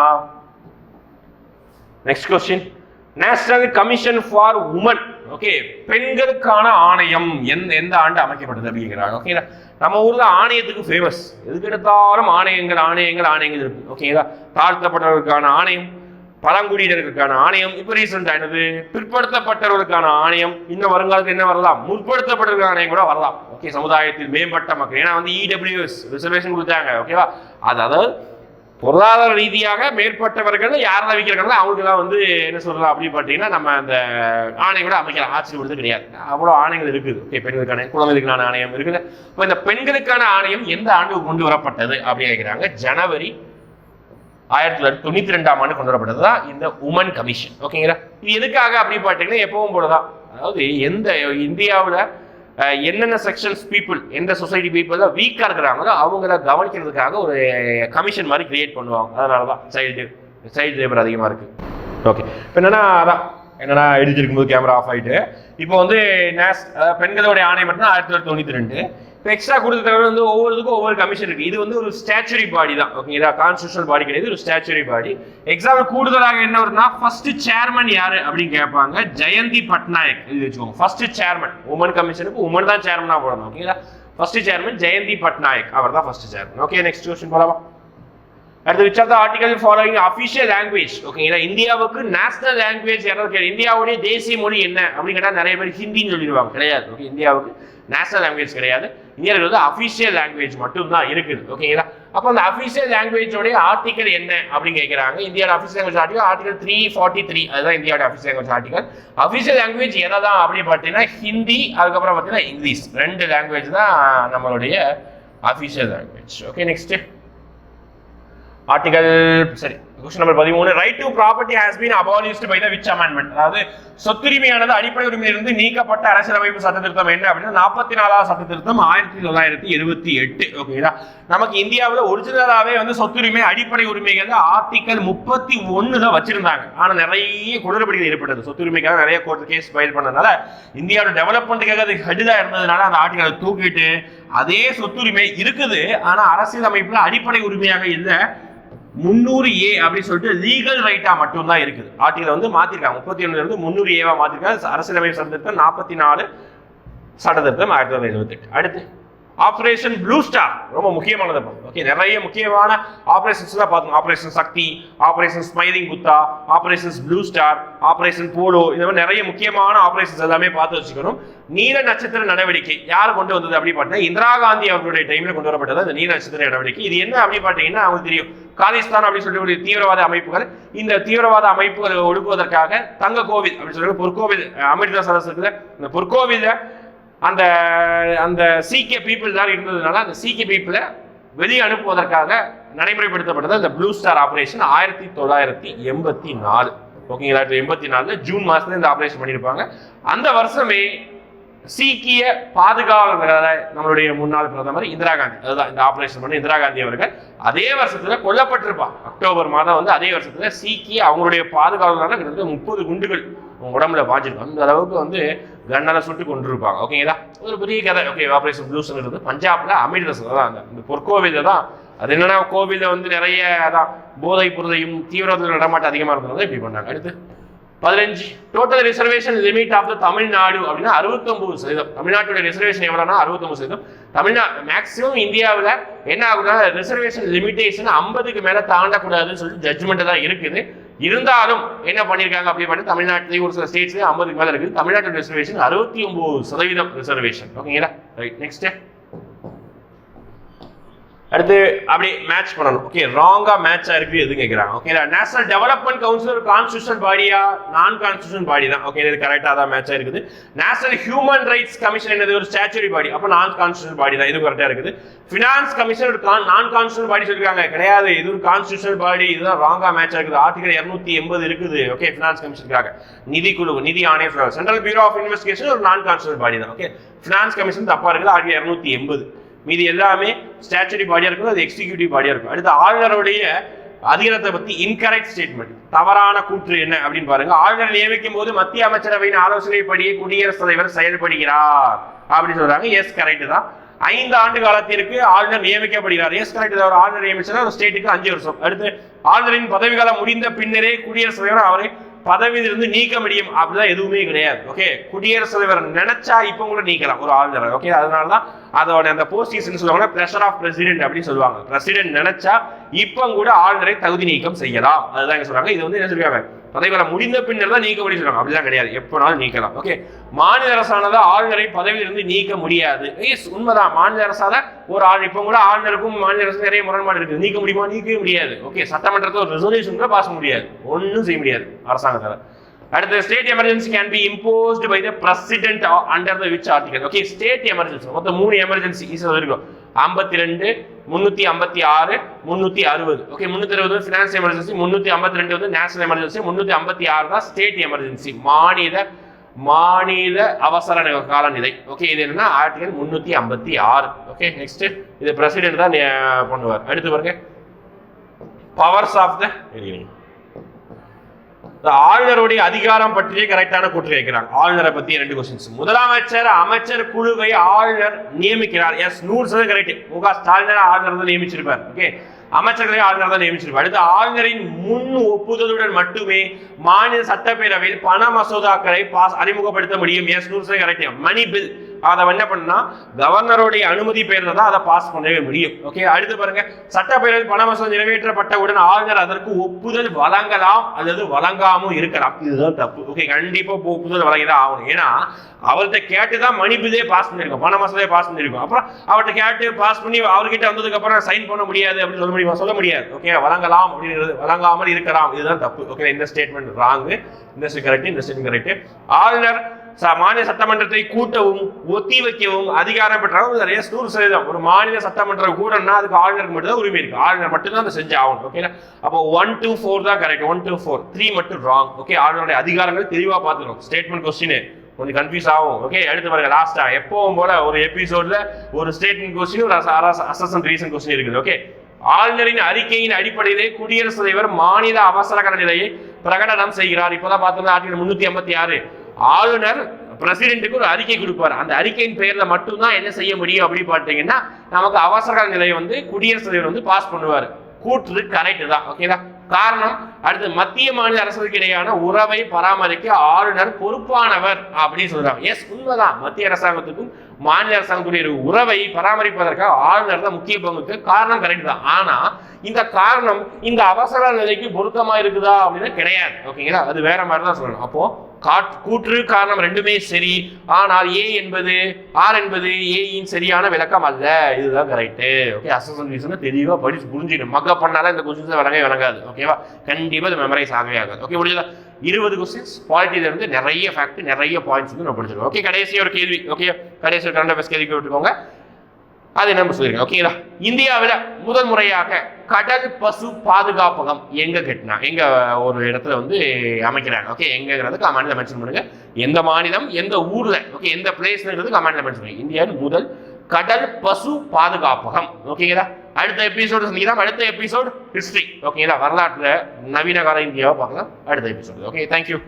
Next question national commission for women okay பெண்களுக்கான ஆணையம். எந்த எந்த ஆண்டு அமைக்கப்பட்டது அப்படிங்கிறாங்க. ஓகேங்களா நம்ம ஊர்ல ஆணையத்துக்கு ஃபேமஸ் எதுக்கு எடுத்தாலும் ஆணையங்கள் ஆணையங்கள் ஆணையங்கள் இருக்கு. ஓகேங்களா தாழ்த்தப்பட்டவர்களுக்கான ஆணையம். பழங்குடியினருக்கான ஆணையம் இப்போ ரீசெண்ட் ஆனது பிற்படுத்தப்பட்டவர்களுக்கான ஆணையம் இன்னும் வருங்காலத்தில் என்ன வரலாம்? முற்படுத்தப்பட்டவர்களுக்கான ஆணையம் கூட வரலாம். ஓகே சமுதாயத்தில் மேம்பட்ட மக்கள். ஏன்னா வந்து இடபிள்யூஎஸ் ரிசர்வேஷன் கொடுத்தாங்க ஓகேவா அது அதாவது பொருளாதார ரீதியாக மேற்பட்டவர்கள் யாரெல்லாம் வைக்கிறாங்களோ அவங்களுக்குலாம் வந்து என்ன சொல்லலாம் அப்படின்னு பார்த்தீங்கன்னா நம்ம அந்த ஆணையம் கூட அமைக்கலாம் விடுறது கிடையாது. அவ்வளோ ஆணையங்கள் இருக்குது. ஓகே பெண்களுக்கான குழந்தைகளுக்கான ஆணையம் இருக்குது. இப்போ இந்த பெண்களுக்கான ஆணையம் எந்த ஆண்டு கொண்டு வரப்பட்டது அப்படின்னு கேட்குறாங்க ஜனவரி ஆயிரத்தி தொள்ளாயிரத்தி தொண்ணூத்தி ரெண்டாம் ஆண்டு கொண்டு வரப்பட்டது தான் இந்த உமன் கமிஷன். ஓகேங்களா? இது எதுக்காக அப்படின்னு பார்த்தீங்கன்னா எப்பவும் போலதான். அதாவது எந்த இந்தியாவில் என்னென்ன செக்ஷன்ஸ் பீப்புள் எந்த சொசைட்டி பீப்புள் தான் வீக்காக இருக்கிறாங்களோ அவங்கள கவனிக்கிறதுக்காக ஒரு கமிஷன் மாதிரி கிரியேட் பண்ணுவாங்க. அதனால தான் சைல்டு சைல்டு லேபர் அதிகமாக இருக்கு. ஓகே. இப்போ என்னன்னா அதான் என்னன்னா எடுத்துருக்கும்போது கேமரா ஆஃப் ஆயிட்டு இப்போ வந்து நேஸ் அதாவது பெண்களுடைய ஆணையம் மட்டும் ஆயிரத்தி தொள்ளாயிரத்தி தொண்ணூற்றி ரெண்டு. இப்போ எக்ஸ்ட்ரா கொடுத்தது வந்து ஒவ்வொருத்துக்கும் ஒவ்வொரு கமிஷன் இருக்குது இது வந்து ஒரு ஸ்டாச்சுரி பாடி தான். ஓகேங்களா கான்ஸ்டியூஷனல் பாடி கிடையாது. ஒரு ஸ்டாச்சுரி பாடி எக்ஸாம் கூடுதலாக என்ன வருதுன்னா ஃபர்ஸ்ட் சேர்மன் யார் அப்படின்னு கேட்பாங்க. ஜெயந்தி பட்நாயக். இது வச்சுக்கோங்க. ஃபர்ஸ்ட் சேர்மன் உமன் கமிஷனுக்கு உமன் தான் சேர்மனாக போடணும். ஓகேங்களா ஃபர்ஸ்ட் சேர்மன் ஜெயந்தி பட்நாயக். அவர் தான் first chairman okay next question போலாமா? அடுத்து which of the article following official language ஓகேங்களா இந்தியாவுக்கு நேஷனல் லாங்குவேஜ் யாராவது கேட்க இந்தியாவுடைய தேசிய மொழி என்ன? அப்படின்னு கேட்டால் நிறைய பேர் ஹிந்தின்னு சொல்லிடுவாங்க. கிடையாது. ஓகே இந்தியாவுக்கு நேஷனல் லாங்குவேஜ் கிடையாது. இந்தியாவில் வந்து அஃபிஷியல் லாங்குவேஜ் மட்டும்தான் இருக்குது. ஓகேங்களா அப்போ அந்த அஃபிஷியல் லாங்குவேஜோடைய ஆர்டிகல் என்ன அப்படின்னு கேட்குறாங்க இந்தியாவோட official language article article three forty three அதுதான் இந்தியாவோட official language article official language எதை தான் அப்படின்னு பார்த்தீங்கன்னா ஹிந்தி அதுக்கப்புறம் பார்த்தீங்கன்னா இங்கிலீஷ் ரெண்டு லாங்குவேஜ் தான் நம்மளுடைய official language okay next article சரி. கொஸ்டின் நம்பர் பதிமூணு. Right to property has been abolished by the which amendment அதாவது சொத்துரிமையானது அடிப்படை உரிமையிலிருந்து நீக்கப்பட்ட அரசியலமைப்பு சட்ட திருத்தம் என்ன அப்படின்னா நாற்பத்தி நாலாவது சட்ட திருத்தம் ஆயிரத்தி தொள்ளாயிரத்தி எழுபத்தி எட்டு. ஓகேங்களா நமக்கு இந்தியாவில் ஒரிஜினலாகவே வந்து சொத்துரிமை அடிப்படை உரிமைகள் ஆர்டிகல் முப்பத்தி ஒன்னுல வச்சிருந்தாங்க. ஆனால் நிறைய குளறுபடிகள் ஏற்பட்டது. சொத்துரிமைக்காக நிறைய கோர்ட் கேஸ் ஃபைல் பண்ணதுனால இந்தியாவோட டெவலப்மெண்ட்டுக்காக அது ஹெட்டா இருந்ததுனால அந்த ஆர்டிக்கலை தூக்கிட்டு அதே சொத்துரிமை இருக்குது. ஆனால் அரசியல் அமைப்பில் அடிப்படை உரிமையாக இல்லை. முந்நூறு ஏ அப்படின்னு சொல்லிட்டு லீகல் ரைட்டா மட்டும்தான் இருக்குது. ஆர்டிகல் வந்து மாத்திருக்காங்க. முப்பத்தி ஒண்ணுல இருந்து முந்நூறு ஏவா மாத்திருக்காங்க. அரசியலமைப்பு சட்டத்திட்டம் நாற்பத்தி நாலு சட்டத்திட்டம் ஆயிரத்தி தொள்ளாயிரத்தி எழுபத்தெட்டு அடுத்து. ஆப்ரேஷன் ப்ளூ ஸ்டார் ரொம்ப முக்கியமானது ஓகே நிறைய முக்கியமான ஆப்ரேஷன்ஸ் தான் பார்த்தோம் operation Shakti operation smiling Buddha operations blue star operation polo இந்த மாதிரி நிறைய முக்கியமான ஆப்ரேஷன்ஸ் எல்லாமே பார்த்து வச்சுக்கணும். நீல நட்சத்திர நடவடிக்கை. யார் கொண்டு வந்தது அப்படி பார்த்தீங்கன்னா இந்திரா காந்தி அவர்களுடைய டைம்ல கொண்டு வரப்பட்டது அந்த நீல நட்சத்திர நடவடிக்கை. இது என்ன அப்படி பார்த்தீங்கன்னா அவங்களுக்கு தெரியும். காலிஸ்தான் அப்படின்னு சொல்லக்கூடிய தீவிரவாத அமைப்புகள். இந்த தீவிரவாத அமைப்புகளை ஒடுக்குவதற்காக தங்க கோவில் அப்படின்னு சொல்லி பொற்கோவில் அமிர்தசரஸ் இருக்குது இந்த பொற்கோவில அந்த அந்த சீக்கிய பீப்புள் தான் இருந்ததுனால அந்த சீக்கிய பீப்புளை வெளியே அனுப்புவதற்காக நடைமுறைப்படுத்தப்பட்டது அந்த ப்ளூ ஸ்டார் ஆப்ரேஷன் ஆயிரத்தி தொள்ளாயிரத்தி எண்பத்தி நாலு. ஓகேங்களா எண்பத்தி நாலு ஜூன் மாதத்துல இந்த ஆப்ரேஷன் பண்ணியிருப்பாங்க. அந்த வருஷமே சீக்கிய பாதுகாவலர்களான நம்மளுடைய முன்னாள் பிரதமர் இந்திரா காந்தி அதுதான் இந்த ஆபரேஷன் பண்ணி இந்திரா காந்தி அவர்கள். அதே வருஷத்துல கொல்லப்பட்டிருப்பாங்க அக்டோபர் மாதம் வந்து அதே வருஷத்துல சீக்கிய அவங்களுடைய பாதுகாவலரான கிட்டத்தட்ட முப்பது குண்டுகள் அவங்க உடம்புல பாஞ்சிருக்கும் அந்த அளவுக்கு வந்து கண்ணால சுட்டு கொண்டு இருப்பாங்க ஓகேங்களா ஒரு பெரிய கதை. ஓகே ஆபரேஷன் ப்ளூஸ்ங்கிறது பஞ்சாப்ல அமிர்தசர் தான். அந்த இந்த பொற்கோவில தான். அது என்னன்னா கோவிலில் வந்து நிறைய அதான் போதை புரதையும் தீவிரவாத நடமாட்டம் அதிகமா இருந்ததுனால இப்படி பண்ணாங்க. அடுத்து பதினஞ்சு total reservation limit of the Tamil Nadu அப்படின்னா அறுபத்தொம்பது சதவீதம். தமிழ்நாட்டோட ரிசர்வேஷன் எவ்வளோனா அறுபத்தொம்பது சதவீதம். தமிழ்நா மேக்ஸிமம் இந்தியாவில் என்ன ஆகுதுன்னா ரிசர்வேஷன் லிமிடேஷன் ஐம்பதுக்கு மேலே தாண்டக்கூடாதுன்னு சொல்லிட்டு ஜட்ஜ்மெண்ட் தான் இருக்குது. இருந்தாலும் என்ன பண்ணியிருக்காங்க அப்படி பண்ணி தமிழ்நாட்டிலேயும் ஒரு சில ஸ்டேட்ஸ்லேயும் ஐம்பதுக்கு மேலே இருக்குது. தமிழ்நாட்டு ரிசர்வேஷன் அறுபத்தி ஒம்பது சதவீதம் ரிசர்வேஷன் ஓகேங்களா ரைட் நெக்ஸ்ட் அடுத்து அப்படி மேட்ச் பண்ணணும். ஓகே ராங்கா மேட்ச் ஆயிருக்கு எதுவும் கேட்குறாங்க ஓகேங்களா நேஷனல் டெவலப்மெண்ட் கவுன்சில் ஒரு கான்ஸ்டியூஷன் பாடியா நான் கான்ஸ்டியூஷன் பாடி தான். ஓகே இது கரெக்டாக தான் மேட்ச் ஆயிருக்குது. நேஷனல் ஹியூமன் ரைட்ஸ் கமிஷன் என்னது? ஒரு ஸ்டாச்சுரி பாடி அப்போ நான் கான்ஸ்டியூஷன் பாடி தான். இது கரெக்டாக இருக்குது. ஃபினான்ஸ் கமிஷன் ஒரு நான் கான்ஸ்டியூஷன் பாடி சொல்லியிருக்காங்க கிடையாது. இது ஒரு கான்ஸ்டியூஷன் பாடி இதுதான் ராங்கா மேட்ச் ஆயிருக்குது. ஆர்டிகல் இரநூத்தி எண்பது இருக்குது. ஓகே ஃபினான்ஸ் கமிஷனுக்காக நிதி குழு நிதி ஆணையம் சென்ட்ரல் பியூரோ ஆஃப் இன்வெஸ்டிகேஷன் ஒரு நான் கான்ஸ்டியூஷன் பாடி தான். ஓகே ஃபினான்ஸ் கமிஷன் தப்பாக இருக்குது. ஆர்டிகல் இரநூத்தி எண்பது. மீதி எல்லாமே ஸ்டாச்சுரி பாடியாக இருக்கும் அது எக்ஸிகியூட்டிவ் பாடியாக இருக்கும். அடுத்து ஆளுநருடைய அதிகாரத்தை பற்றி இன்கரெக்ட் ஸ்டேட்மெண்ட் தவறான கூற்று என்ன அப்படின்னு பாருங்க. ஆளுநர் நியமிக்கும் போது மத்திய அமைச்சரவையின் ஆலோசனைப்படியே குடியரசுத் தலைவர் செயல்படுகிறார் அப்படின்னு சொல்றாங்க. எஸ் கரெக்ட் தான். ஐந்து ஆண்டு காலத்திற்கு ஆளுநர் நியமிக்கப்படுகிறார். எஸ் கரெக்ட் ஒரு ஆளுநர் நியமிச்சா ஸ்டேட்டுக்கு அஞ்சு வருஷம். அடுத்து ஆளுநரின் பதவிக்காலம் முடிந்த பின்னரே குடியரசுத் தலைவர் அவரை பதவியிலிருந்து நீக்க முடியும். அப்படிதான் எதுவுமே கிடையாது. ஓகே குடியரசுத் தலைவர் நினைச்சா இப்ப கூட நீக்கலாம். ஒரு ஆளுநர் ஓகே அதனால தான் அதோட அந்த போஸ்டிங்ஸ் சொல்லுவாங்க பிரஷர் ஆஃப் பிரசிடென்ட் அப்படின்னு சொல்லுவாங்க. பிரசிடென்ட் நினைச்சா இப்ப கூட ஆளுநரை தகுதி நீக்கம் செய்யலாம். அதுதான் சொல்றாங்க. இது வந்து என்ன சொல்லுவாங்க பதவிகளை முடிந்த பின்னர் தான் நீக்க முடியும் சொல்றாங்க. அப்படிலாம் கிடையாது. எப்போனாலும் நீக்கலாம். ஓகே மாநில அரசானதா ஆளுநரை பதவியிலிருந்து நீக்க முடியாது. எஸ் உண்மைதான். மாநில அரசால ஒரு ஆள் இப்போ கூட ஆளுநருக்கும் மாநில அரசு நிறைய முரண்பாடு இருக்குது. நீக்க முடியுமா? நீக்கவே முடியாது. ஓகே சட்டமன்றத்தில் ஒரு ரெசல்யூஷன் கூட பாஸ் முடியாது. ஒன்றும் செய்ய முடியாது அரசாங்கத்தால். அடுத்த state emergency can be imposed by the president under the which article okay state emergency மொத்தம் மூணு எமர்ஜென்சி ஈஸியாக இருக்கும் ஐம்பத்தி ரெண்டு முந்நூற்றி ஐம்பத்தி ஆறு முந்நூற்றி அறுபது. ஓகே முந்நூற்றி அறுபது ஃபினான்ஸ் எமர்ஜென்சி முந்நூற்றி ஐம்பத்தி ரெண்டு வந்து நேஷனல் எமர்ஜென்சி முந்நூற்றி ஐம்பத்தி ஆறு தான் ஸ்டேட் எமர்ஜென்சி மாநில மாநில அவசர காலநிலை. நிலை ஓகே இது என்னன்னா ஆர்டிகல் முன்னூத்தி ஐம்பத்தி ஆறு. ஓகே நெக்ஸ்ட் இது பிரசிடென்ட் தான் பண்ணுவார். அடுத்து பாருங்க. பவர்ஸ் ஆஃப் த ஆளுநருடைய அதிகாரம் பற்றியே கரெக்டான கூற்று கேட்கிறாங்க. ஆளுநரை பத்தி ரெண்டு கொஸ்டின்ஸ் முதலமைச்சர் அமைச்சர் குழுவை ஆளுநர் நியமிக்கிறார். எஸ் நூறு சதவீதம் கரெக்ட் மு க ஸ்டாலின் ஆளுநர் தான் நியமிச்சிருப்பார். ஓகே அமைச்சர்களை ஆளுநர் தான் நியமிச்சிருப்பார். அடுத்து ஆளுநரின் முன் ஒப்புதலுடன் மட்டுமே மாநில சட்டப்பேரவையில் பண மசோதாக்களை பாஸ் அறிமுகப்படுத்த முடியும். எஸ் நூறு சதவீதம் கரெக்ட் மணி பில் அதை என்ன பண்ணா கவர்னருடைய அனுமதி பெயர்ந்து தான் அதை பாஸ் பண்ணவே முடியும். ஓகே அடுத்து பாருங்க. சட்டப்பேரவையில் பண மசோதா நிறைவேற்றப்பட்டவுடன் ஆளுநர் அதற்கு ஒப்புதல் வழங்கலாம் அல்லது வழங்காமல் இருக்கலாம். இதுதான் தப்பு. ஓகே கண்டிப்பா ஒப்புதல் வழங்கிதான் ஆகணும். ஏன்னா அவர்கிட்ட கேட்டு தான் மணி பாஸ் பண்ணிருக்கோம் பண மசோதையை பாஸ் பண்ணிருக்கோம் அப்புறம் அவர்கிட்ட கேட்டு பாஸ் பண்ணி அவர்கிட்ட வந்ததுக்கு அப்புறம் சைன் பண்ண முடியாது அப்படின்னு சொல்ல முடியுமா? சொல்ல முடியாது. ஓகே வழங்கலாம் அப்படிங்கிறது வழங்காமல் இருக்கலாம். இதுதான் தப்பு. ஓகே இந்த ஸ்டேட்மெண்ட் ராங்கு இந்த கரெக்ட் இந்த ஸ்டேட்மெண்ட் கரெக்ட் ஆளுநர் மாநில சட்டமன்றத்தை கூட்டவும் ஒத்தி வைக்கவும் அதிகாரம் பெற்றவங்க நிறைய நூறு சதவீதம். ஒரு மாநில சட்டமன்றம் கூடனா அதுக்கு ஆளுநருக்கு மட்டும் தான் உரிமை இருக்கு. ஆளுநர் மட்டும் தான் அதை செஞ்சு ஆகணும் ஓகேங்களா அப்போ ஒன் டூ ஃபோர் தான் correct one two four three மட்டும் ராங் ஓகே ஆளுநருடைய அதிகாரங்கள் தெளிவாக பார்த்துக்கணும். ஸ்டேட்மெண்ட் கொஸ்டின் கொஞ்சம் கன்ஃபியூஸ் ஆகும் ஓகே அடுத்து பாருங்க லாஸ்டா எப்பவும் போல ஒரு எபிசோட்ல ஒரு ஸ்டேட்மெண்ட் கொஸ்டின் ஒரு அசசன் ரீசன் கொஸ்டின் இருக்குது ஓகே ஆளுநரின் அறிக்கையின் அடிப்படையிலே குடியரசுத் தலைவர் மாநில அவசர நிலையை பிரகடனம் செய்கிறார். இப்போதான் பார்த்தோம்னா ஆர்டிகல் முன்னூத்தி ஐம்பத்தி ஆறு. ஆளுநர் பிரசிடென்ட்டுக்கு ஒரு அறிக்கை கொடுப்பார். அந்த அறிக்கையின் பெயரில் மட்டும்தான் என்ன செய்ய முடியும் அப்படின்னு பார்த்தீங்கன்னா நமக்கு அவசர நிலையை வந்து குடியரசுத் தலைவர் வந்து பாஸ் பண்ணுவார். கூற்று கரெக்டு தான் ஓகேதா காரணம் அடுத்து மத்திய மாநில அரசுக்கு இடையான உறவை பராமரிக்க ஆளுநர் பொறுப்பானவர் அப்படின்னு சொல்றாங்க. எஸ் உண்மைதான். மத்திய அரசாங்கத்துக்கும் மாநில அரசாங்கத்துடைய உறவை பராமரிப்பதற்காக ஆளுநர் தான் முக்கிய பங்குக்கு காரணம் கரெக்ட் தான். ஆனா இந்த காரணம் இந்த அவசர நிலைக்கு பொருத்தமா இருக்குதா அப்படின்னா கிடையாது. ஓகேங்களா அது வேற மாதிரி தான் சொல்லணும். அப்போ கூற்று காரணம் ரெண்டுமே சரி. ஆனால் ஏ என்பது ஆர் என்பது ஏயின் சரியான விளக்கம் அல்ல. இதுதான் கரெக்டு ஓகே அசன் ரீசன் தெளிவாக படிச்சு புரிஞ்சுக்கணும். மக்க பண்ணாதான் இந்த கொஸ்டின்ஸ் விளங்கவே விளங்காது ஓகேவா கண்டிப்பாக இது மெமரைஸ் ஆகவே ஆகாது. ஓகே முடிஞ்சதா? இருபது கொஸ்டின்ஸ் குவாலிட்டியில இருந்து நிறைய ஃபேக்ட் நிறைய பாயிண்ட்ஸ் வந்து நம்ம படிச்சிருக்கோம் ஓகே கடைசி ஒரு கேள்வி. ஓகே கடைசி ஒரு கரண்ட் அஃபேர்ஸ் கேள்வி விட்டுக்கோங்க அது நம்ம சொல்லியிருக்கோம் ஓகேங்களா இந்தியாவில் முதல் முறையாக கடல் பசு பாதுகாப்பகம் எங்க கட்டினா எங்க ஒரு இடத்துல வந்து அமைக்கிறாங்க. ஓகே எங்கிறதுக்கு மாநிலம் மென்ஷன் பண்ணுங்க. எந்த மாநிலம் எந்த ஊர்ல ஓகே எந்த பிளேஸ்ங்கிறது மாநிலம் மென்ஷன் பண்ணுங்க. இந்தியாவின் முதல் கடல் பசு பாதுகாப்பகம். ஓகேங்களா அடுத்த எபிசோடு சொல்லிக்கலாம் அடுத்த எபிசோட் ஹிஸ்ட்ரி ஓகேங்களா வரலாற்றில் நவீன கால இந்தியாவை பார்க்கலாம். அடுத்த எபிசோடு ஓகே தேங்க்யூ